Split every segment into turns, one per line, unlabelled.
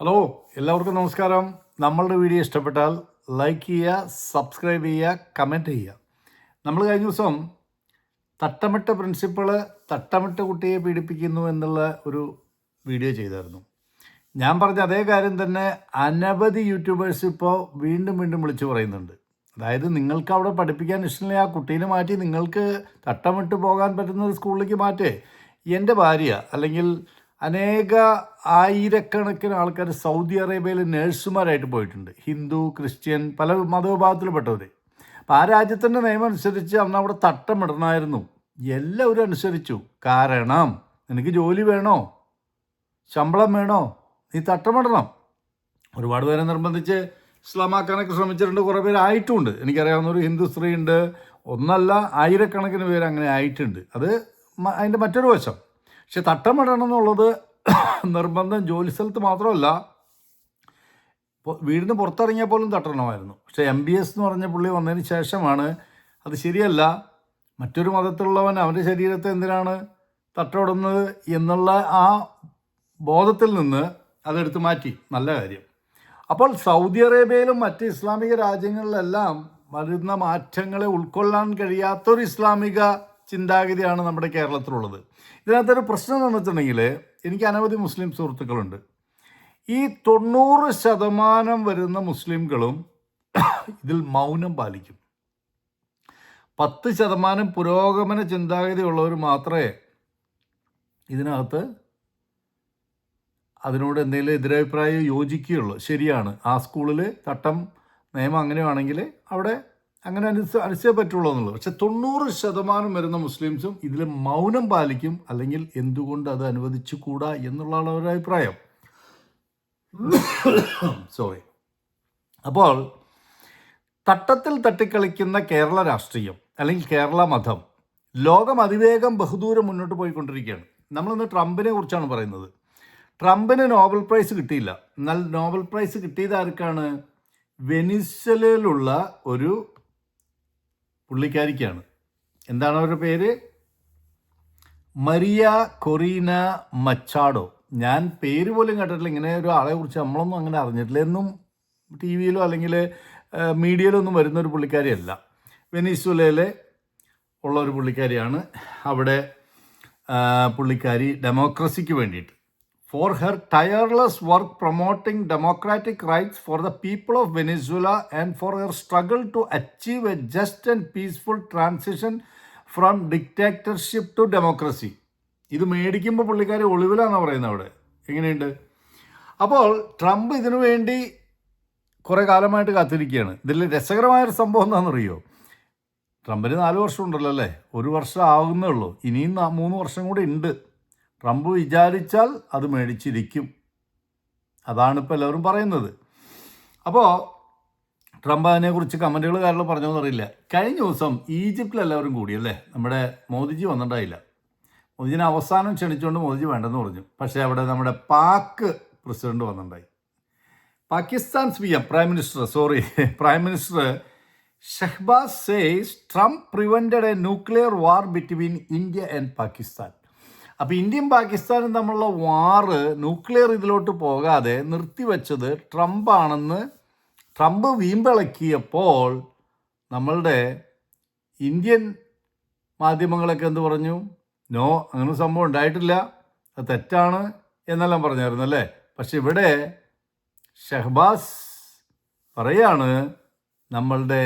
Hello എല്ലാവർക്കും നമസ്കാരം. നമ്മളുടെ വീഡിയോ ഇഷ്ടപ്പെട്ടാൽ ലൈക്ക് ചെയ്യുക സബ്സ്ക്രൈബ് ചെയ്യുക കമന്റ് ചെയ്യുക. നമ്മൾ കഴിഞ്ഞ ദിവസം തട്ടമിട്ട പ്രിൻസിപ്പൾ തട്ടമിട്ട കുട്ടിയെ പീഡിപ്പിക്കുന്നു എന്നുള്ള ഒരു വീഡിയോ ചെയ്തായിരുന്നു. ഞാൻ പറഞ്ഞ അതേ കാര്യം തന്നെ അനവധി യൂട്യൂബേഴ്സ് ഇപ്പോൾ വീണ്ടും വീണ്ടും വിളിച്ചു പറയുന്നുണ്ട്. അതായത് നിങ്ങൾക്ക് അവിടെ പഠിപ്പിക്കാൻ ഇഷ്ടമില്ല ആ കുട്ടീനെ മാറ്റി നിങ്ങൾക്ക് തട്ടമിട്ട് പോകാൻ പറ്റുന്ന ഒരു സ്കൂളിലേക്ക് മാറ്റേ. എന്റെ ഭാര്യ അല്ലെങ്കിൽ അനേക ആയിരക്കണക്കിന് ആൾക്കാർ സൗദി അറേബ്യയിൽ നേഴ്സുമാരായിട്ട് പോയിട്ടുണ്ട്. ഹിന്ദു ക്രിസ്ത്യൻ പല മതവിഭാഗത്തിൽപ്പെട്ടവർ അപ്പോൾ ആ രാജ്യത്തിന്റെ നിയമം അനുസരിച്ച് അന്ന് അവിടെ തട്ടമിടണമായിരുന്നു എല്ലാവരും അനുസരിച്ചു. കാരണം നിനക്ക് ജോലി വേണോ? ശമ്പളം വേണോ? നീ തട്ടമിടണം ഒരുപാട് പേരെ നിർബന്ധിച്ച് ഇസ്ലാമാക്കാനൊക്കെ ശ്രമിച്ചിട്ടുണ്ട്. കുറേ പേര് ആയിട്ടുമുണ്ട് എനിക്കറിയാവുന്ന ഒരു ഹിന്ദു സ്ത്രീ ഉണ്ട്. ഒന്നല്ല ആയിരക്കണക്കിന് പേര് അങ്ങനെ ആയിട്ടുണ്ട്. അത് അതിന്റെ മറ്റൊരു വശം. പക്ഷെ തട്ടമിടണം എന്നുള്ളത് നിർബന്ധം ജോലി സ്ഥലത്ത് മാത്രമല്ല. വീടിന് പുറത്തിറങ്ങിയാൽ പോലും തട്ടണമായിരുന്നു. പക്ഷേ എം ബി എസ് എന്ന് പറഞ്ഞ പുള്ളി വന്നതിന് ശേഷമാണ് അത് ശരിയല്ല. മറ്റൊരു മതത്തിലുള്ളവൻ അവന്റെ ശരീരത്തെ എന്തിനാണ് തട്ടമിടുന്നത് എന്നുള്ള ആ ബോധത്തിൽ നിന്ന് അതെടുത്ത് മാറ്റി. നല്ല കാര്യം. അപ്പോൾ സൗദി അറേബ്യയിലും മറ്റ് ഇസ്ലാമിക രാജ്യങ്ങളിലെല്ലാം വരുന്ന മാറ്റങ്ങളെ ഉൾക്കൊള്ളാൻ കഴിയാത്തൊരു ഇസ്ലാമിക ചിന്താഗതിയാണ് നമ്മുടെ കേരളത്തിലുള്ളത്. ഇതിനകത്തൊരു പ്രശ്നം എന്ന് വെച്ചിട്ടുണ്ടെങ്കിൽ എനിക്ക് അനവധി മുസ്ലിം സുഹൃത്തുക്കളുണ്ട്. ഈ തൊണ്ണൂറ് ശതമാനം വരുന്ന മുസ്ലിംകളും ഇതിൽ മൗനം പാലിക്കും. പത്ത് ശതമാനം പുരോഗമന ചിന്താഗതി ഉള്ളവർ മാത്രമേ ഇതിനകത്ത് അതിനോട് എന്തെങ്കിലും എതിരഭിപ്രായം യോജിക്കുകയുള്ളൂ. ശരിയാണ്. ആ സ്കൂളിൽ തട്ടം നിയമം അങ്ങനെയാണെങ്കിൽ അവിടെ അങ്ങനെ അനുസ അനുസരിച്ചേ പറ്റുള്ളൂ എന്നുള്ളത് പക്ഷെ തൊണ്ണൂറ് ശതമാനം വരുന്ന മുസ്ലിംസും ഇതിൽ മൗനം പാലിക്കും അല്ലെങ്കിൽ എന്തുകൊണ്ട് അത് അനുവദിച്ചുകൂടാ എന്നുള്ളതാണ് അവരുടെ അഭിപ്രായം. സോറി അപ്പോൾ തട്ടത്തിൽ തട്ടിക്കളിക്കുന്ന കേരള രാഷ്ട്രീയം അല്ലെങ്കിൽ കേരള മതം ലോകം അതിവേഗം ബഹുദൂരം മുന്നോട്ട് പോയിക്കൊണ്ടിരിക്കുകയാണ്. നമ്മളിന്ന് ട്രംപിനെ കുറിച്ചാണ് പറയുന്നത്. ട്രംപിന് നോബൽ പ്രൈസ് കിട്ടിയില്ല. എന്നാൽ നോബൽ പ്രൈസ് കിട്ടിയത് ആർക്കാണ്? വെനിസ്വലയിലുള്ള ഒരു പുള്ളിക്കാരിക്കാണ്. എന്താണ് അവരുടെ പേര്? മരിയ കൊറീന മച്ചാഡോ ഞാൻ പേര് പോലും കേട്ടിട്ടില്ല. ഇങ്ങനെ ഒരു ആളെ കുറിച്ച് നമ്മളൊന്നും അങ്ങനെ അറിഞ്ഞിട്ടില്ല. എന്നും ടി വിയിലോ അല്ലെങ്കിൽ മീഡിയയിലോ ഒന്നും വരുന്ന ഒരു പുള്ളിക്കാരിയല്ല. വെനീസുലയിലെ ഉള്ള ഒരു പുള്ളിക്കാരിയാണ്. അവിടെ പുള്ളിക്കാരി ഡെമോക്രസിക്ക് വേണ്ടിയിട്ട്. For her tireless work promoting democratic rights for the people of Venezuela and for her struggle to achieve a just and peaceful transition from dictatorship to democracy ഇത് മേടിക്കുമ്പോൾ പുള്ളിക്കാരി ഒളിവിലാണെന്ന് പറയുന്നത് അവിടെ. എങ്ങനെയുണ്ട്? അപ്പോൾ ട്രംപ് ഇതിനു വേണ്ടി കുറേ കാലമായിട്ട് കാത്തിരിക്കുകയാണ്. ഇതിൽ രസകരമായൊരു സംഭവം എന്താണെന്നറിയോ? ട്രംപിന് നാല് വർഷം ഉണ്ടല്ലോ അല്ലേ? ഒരു വർഷം ആകുന്നേ ഉള്ളൂ. ഇനിയും മൂന്ന് വർഷം കൂടി ഉണ്ട്. ട്രംപ് വിചാരിച്ചാൽ അത് മേടിച്ചിരിക്കും. അതാണ് ഇപ്പോൾ എല്ലാവരും പറയുന്നത്. അപ്പോൾ ട്രംപ് അതിനെക്കുറിച്ച് കമന്റുകൾ കാരണം പറഞ്ഞോന്ന് അറിയില്ല. കഴിഞ്ഞ ദിവസം ഈജിപ്തിൽ എല്ലാവരും കൂടി അല്ലേ? നമ്മുടെ മോദിജി വന്നിട്ടുണ്ടായില്ല. മോദിജിനെ അവസാനം ക്ഷണിച്ചുകൊണ്ട് മോദിജി വേണ്ടെന്ന് പറഞ്ഞു. പക്ഷേ അവിടെ നമ്മുടെ Pak president വന്നിട്ടുണ്ടായി. Pakistan P M prime minister sorry prime minister Shehbaz says Trump prevented a nuclear war between India and Pakistan. അപ്പോൾ ഇന്ത്യയും പാകിസ്ഥാനും തമ്മിലുള്ള വാറ് ന്യൂക്ലിയർ ഇതിലോട്ട് പോകാതെ നിർത്തിവെച്ചത് ട്രംപ് ആണെന്ന് ട്രംപ് വീമ്പിളക്കിയപ്പോൾ നമ്മളുടെ ഇന്ത്യൻ മാധ്യമങ്ങളൊക്കെ എന്ത് പറഞ്ഞു? നോ അങ്ങനെ സംഭവം ഉണ്ടായിട്ടില്ല. അത് തെറ്റാണ് എന്നെല്ലാം പറഞ്ഞായിരുന്നു അല്ലേ? പക്ഷെ ഇവിടെ ഷഹബാസ് പറയാണ് നമ്മളുടെ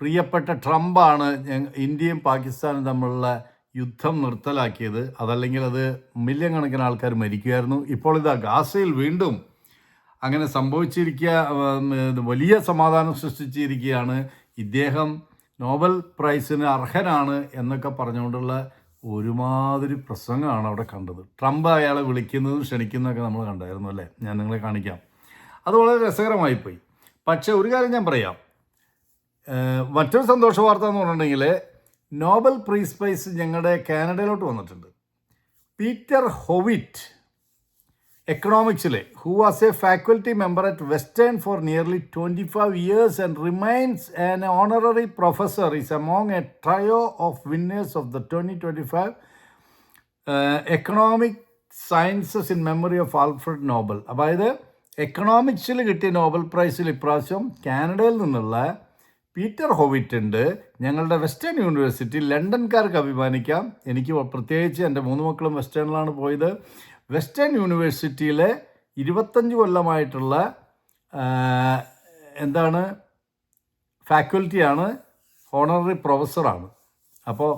പ്രിയപ്പെട്ട ട്രംപാണ് ഇന്ത്യയും പാകിസ്ഥാനും തമ്മിലുള്ള യുദ്ധം നിർത്തലാക്കിയത്. അതല്ലെങ്കിൽ അത് മില്യൺ കണക്കിന് ആൾക്കാർ മരിക്കുമായിരുന്നു. ഇപ്പോൾ ഇതാ ഗാസയിൽ വീണ്ടും അങ്ങനെ സംഭവിച്ചിരിക്കുക വലിയ സമാധാനം സൃഷ്ടിച്ചിരിക്കുകയാണ്. ഇദ്ദേഹം നോബൽ പ്രൈസിന് അർഹനാണ് എന്നൊക്കെ പറഞ്ഞുകൊണ്ടുള്ള ഒരുമാതിരി പ്രസംഗമാണ് അവിടെ കണ്ടത്. ട്രംപ് അയാളെ വിളിക്കുന്നതും ക്ഷണിക്കുന്നതൊക്കെ നമ്മൾ കണ്ടായിരുന്നു അല്ലേ? ഞാൻ നിങ്ങളെ കാണിക്കാം. അത് വളരെ രസകരമായി പോയി. പക്ഷേ ഒരു കാര്യം ഞാൻ പറയാം. മറ്റൊരു സന്തോഷ വാർത്ത എന്ന് പറഞ്ഞിട്ടുണ്ടെങ്കിൽ നോബൽ പ്രൈസ് പ്രൈസ് ഞങ്ങളുടെ കാനഡയിലോട്ട് വന്നിട്ടുണ്ട്. Peter Howitt എക്കണോമിക്സിലെ who was a faculty member at Western for nearly twenty five years and remains an honorary professor is among a trio of winners of the twenty twenty five economic sciences in memory of Alfred Nobel അതായത് എക്കണോമിക്സിൽ കിട്ടിയ Nobel പ്രൈസിൽ ഇപ്രാവശ്യം കാനഡയിൽ നിന്നുള്ള Peter ഹോവിറ്റ് ഉണ്ട് ഞങ്ങളുടെ western university ലണ്ടൻകാർക്ക് അഭിമാനിക്കാം. എനിക്ക് പ്രത്യേകിച്ച് എന്റെ മൂന്ന് മക്കളും വെസ്റ്റേണിലാണ് പോയത്. വെസ്റ്റേൺ യൂണിവേഴ്സിറ്റിയിലെ ഇരുപത്തഞ്ച് കൊല്ലമായിട്ടുള്ള എന്താണ് ഫാക്കൽറ്റിയാണ് ഹോണററി പ്രൊഫസറാണ്. അപ്പോൾ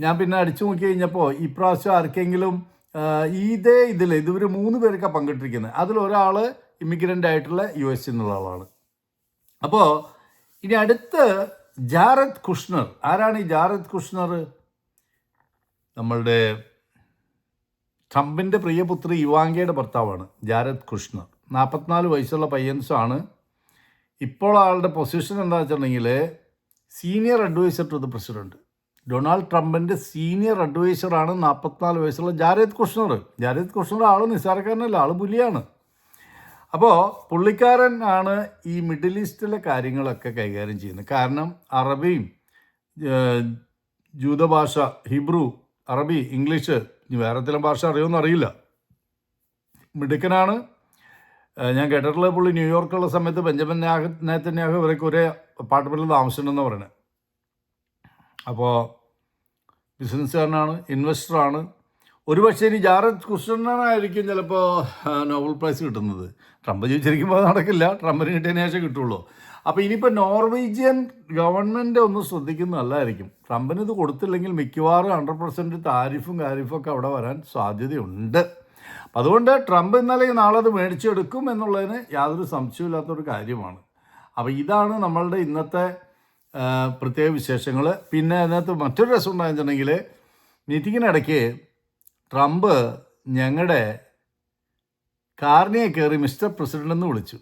ഞാൻ പിന്നെ അടിച്ചു നോക്കി കഴിഞ്ഞപ്പോൾ ഇപ്രാവശ്യം ആർക്കെങ്കിലും ഇതേ ഇതിൽ ഇതുവർ മൂന്ന് പേരൊക്കെ പങ്കെടുത്തിരിക്കുന്നത് അതിലൊരാൾ ഇമിഗ്രന്റ് ആയിട്ടുള്ള യു എസ് എന്നുള്ള ആളാണ്. അപ്പോൾ ഇനി അടുത്ത് ജാരദ് കുഷ്ണർ. ആരാണ് ഈ ജാരദ് കുഷ്ണർ? നമ്മളുടെ ട്രംപിന്റെ പ്രിയപുത്രി യുവാങ്കയുടെ ഭർത്താവാണ് ജാരദ് കുഷ്ണർ. നാൽപ്പത്തിനാല് വയസ്സുള്ള പയ്യൻസാണ് ഇപ്പോൾ ആളുടെ പൊസിഷൻ എന്താ വെച്ചിട്ടുണ്ടെങ്കിൽ senior adviser to the president Donald ട്രംപിന്റെ സീനിയർ അഡ്വൈസറാണ് നാൽപ്പത്തിനാല് വയസ്സുള്ള ജാരദ് കുഷ്ണർ. ജാരദ് കുഷ്ണർ ആൾ നിസ്സാരക്കാരനല്ല ആൾ പുലിയാണ്. അപ്പോൾ പുള്ളിക്കാരൻ ആണ് ഈ മിഡിൽ ഈസ്റ്റിലെ കാര്യങ്ങളൊക്കെ കൈകാര്യം ചെയ്യുന്നത്. കാരണം അറബിയും ജൂതഭാഷ ഹിബ്രു അറബി ഇംഗ്ലീഷ് വേറെ ചില ഭാഷ അറിയുമെന്ന് അറിയില്ല. മിടുക്കനാണ്. ഞാൻ കേട്ടിട്ടുള്ള പുള്ളി ന്യൂയോർക്കുള്ള സമയത്ത് ബെഞ്ചമിൻ നേത്തന്യാഹ് ഇവരൊക്കെ ഒരേ അപ്പാർട്ട്മെന്റിൽ താമസിച്ചിട്ടുണ്ടെന്ന് പറയുന്നത്. അപ്പോൾ ബിസിനസ്സുകാരനാണ് ഇൻവെസ്റ്ററാണ് ഒരു ഇനി ജാറദ് കുഷ്ണനായിരിക്കും ചിലപ്പോൾ നോബൽ പ്രൈസ് കിട്ടുന്നത്. ട്രംപ് ജയിച്ചിരിക്കുമ്പോൾ അത് നടക്കില്ല. ട്രംപിന് കിട്ടിയതിന് ശേഷം കിട്ടുള്ളൂ. അപ്പോൾ ഇനിയിപ്പോൾ നോർവീജിയൻ ഗവൺമെന്റ് ഒന്ന് ശ്രദ്ധിക്കുന്നതല്ലായിരിക്കും ട്രംപിന് ഇത് കൊടുത്തില്ലെങ്കിൽ മിക്കവാറും ഹൺഡ്രഡ് പെർസെന്റ് താരിഫും കാര്യഫും ഒക്കെ അവിടെ വരാൻ സാധ്യതയുണ്ട്. അപ്പം അതുകൊണ്ട് ട്രംപ് ഇന്നലെ നാളെ അത് മേടിച്ചെടുക്കും എന്നുള്ളതിന് യാതൊരു സംശയമില്ലാത്തൊരു കാര്യമാണ്. അപ്പോൾ ഇതാണ് നമ്മളുടെ ഇന്നത്തെ പ്രത്യേക വിശേഷങ്ങൾ പിന്നെ അതിനകത്ത് മറ്റൊരു രസം ഉണ്ടായിരുന്നുണ്ടെങ്കിൽ മീറ്റിങ്ങിനിടയ്ക്ക് ട്രംപ് ഞങ്ങളുടെ കാറിനെ കയറി മിസ്റ്റർ പ്രസിഡന്റ് എന്ന് വിളിച്ചു.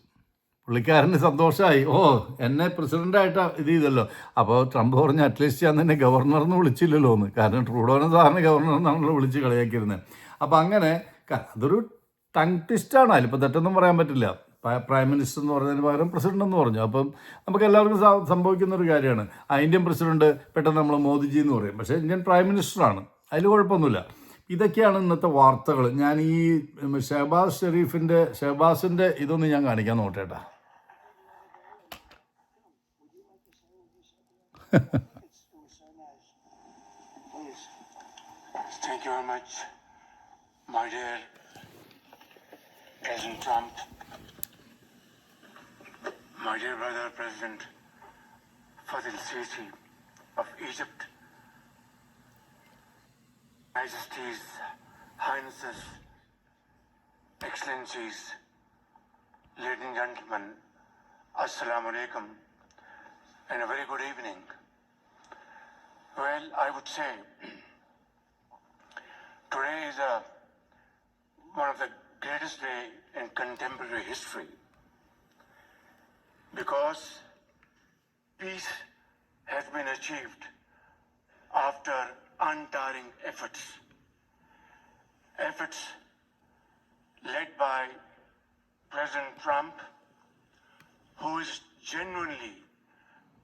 പുള്ളിക്കാരന് സന്തോഷമായി ഓ എന്നെ പ്രസിഡന്റായിട്ട് ഇത് ചെയ്തല്ലോ. അപ്പോൾ ട്രംപ് പറഞ്ഞു അറ്റ്ലീസ്റ്റ് ഞാൻ തന്നെ ഗവർണർ എന്ന് വിളിച്ചില്ലല്ലോ എന്ന് കാരണം ട്രൂഡോനെ സാറിന് ഗവർണർ എന്നാണല്ലോ വിളിച്ച് കളിയാക്കിയിരുന്നത് അപ്പോൾ അങ്ങനെ അതൊരു ടങ് ട്വിസ്റ്റാണ്. അതിലിപ്പോൾ തെറ്റൊന്നും പറയാൻ പറ്റില്ല. പ്രൈം മിനിസ്റ്റർ എന്ന് പറഞ്ഞതിന് പകരം പ്രസിഡന്റ് എന്ന് പറഞ്ഞു. അപ്പം നമുക്ക് എല്ലാവർക്കും സംഭവിക്കുന്ന ഒരു കാര്യമാണ്. ആ ഇന്ത്യൻ പ്രസിഡന്റ് പെട്ടെന്ന് നമ്മൾ മോദിജി എന്ന് പറയും. പക്ഷേ ഇന്ത്യൻ പ്രൈം മിനിസ്റ്ററാണ്. അതിൽ കുഴപ്പമൊന്നുമില്ല. ഇതൊക്കെയാണ് ഇന്നത്തെ വാർത്തകൾ ഞാൻ ഈ ഷഹബാസ് ഷെരീഫിന്റെ ഷഹബാസിന്റെ ഇതൊന്ന് ഞാൻ കാണിക്കാൻ നോട്ടേട്ട.
Majesties, Highnesses, Excellencies, ladies and gentlemen, Assalamu alaikum, and a very good evening. Well, I would say Today is a, one of the greatest day in contemporary history because peace has been achieved after untiring efforts. Efforts led by President Trump, who is genuinely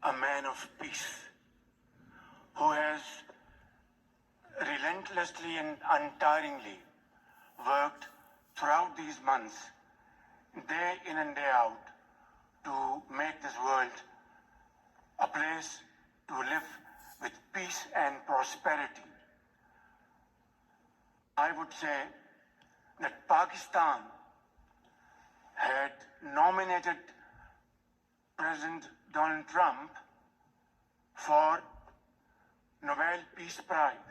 a man of peace, who has relentlessly and untiringly worked throughout these months, day in and day out, to make this world a place to live with peace and prosperity. I would say that Pakistan had nominated President Donald Trump for Nobel Peace Prize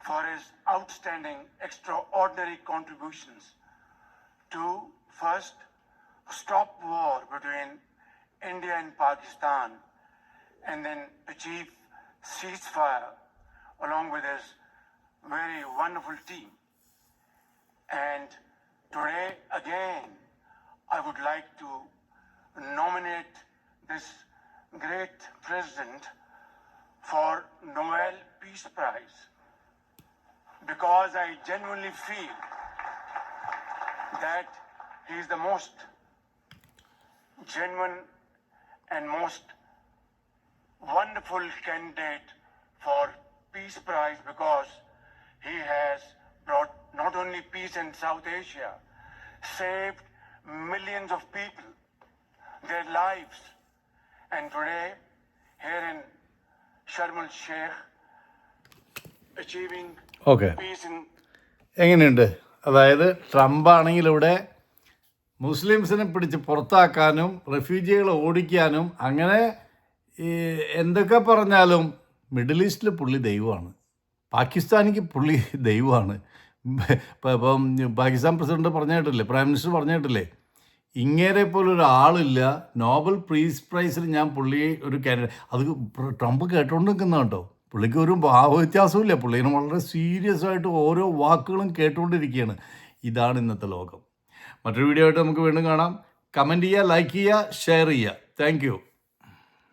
for his outstanding, extraordinary contributions to first stop war between India and Pakistan and then achieve ceasefire along with his very wonderful team. And today again, I would like to nominate this great president for Nobel Peace Prize because I genuinely feel that he is the most genuine and most wonderful candidate for Peace Prize because he has brought not only peace in South Asia, saved millions of people, their lives. And today, here in Sharm el Sheikh, achieving
okay.
peace in
എങ്ങനെയുണ്ട് അതായത് Trump ആണെങ്കിൽ ഇവിടെ മുസ്ലിംസിനെ പിടിച്ച് പുറത്താക്കാനും റെഫ്യൂജികളെ ഓടിക്കാനും അങ്ങനെ എന്തൊക്കെ പറഞ്ഞാലും middle ഈസ്റ്റിൽ പുള്ളി ദൈവമാണ്. പാകിസ്ഥാനിക്ക് പുള്ളി ദൈവമാണ്. ഇപ്പം പാകിസ്ഥാൻ പ്രസിഡന്റ് പറഞ്ഞിട്ടില്ലേ പ്രൈം മിനിസ്റ്റർ പറഞ്ഞിട്ടില്ലേ ഇങ്ങേരെ പോലെ ഒരാളില്ല നോബൽ പ്രീസ് പ്രൈസിൽ ഞാൻ പുള്ളിയെ ഒരു കാൻഡിഡേറ്റ് അത് ട്രംപ് കേട്ടോണ്ട് നിൽക്കുന്ന കേട്ടോ പുള്ളിക്ക് ഒരു ഭാവവ്യത്യാസവും പുള്ളിനെ വളരെ സീരിയസ് ആയിട്ട് ഓരോ വാക്കുകളും കേട്ടുകൊണ്ടിരിക്കുകയാണ് ഇതാണ് ഇന്നത്തെ ലോകം. മറ്റൊരു വീഡിയോ ആയിട്ട് നമുക്ക് വീണ്ടും കാണാം. കമന്റ് ചെയ്യുക ലൈക്ക് ചെയ്യുക ഷെയർ ചെയ്യുക താങ്ക്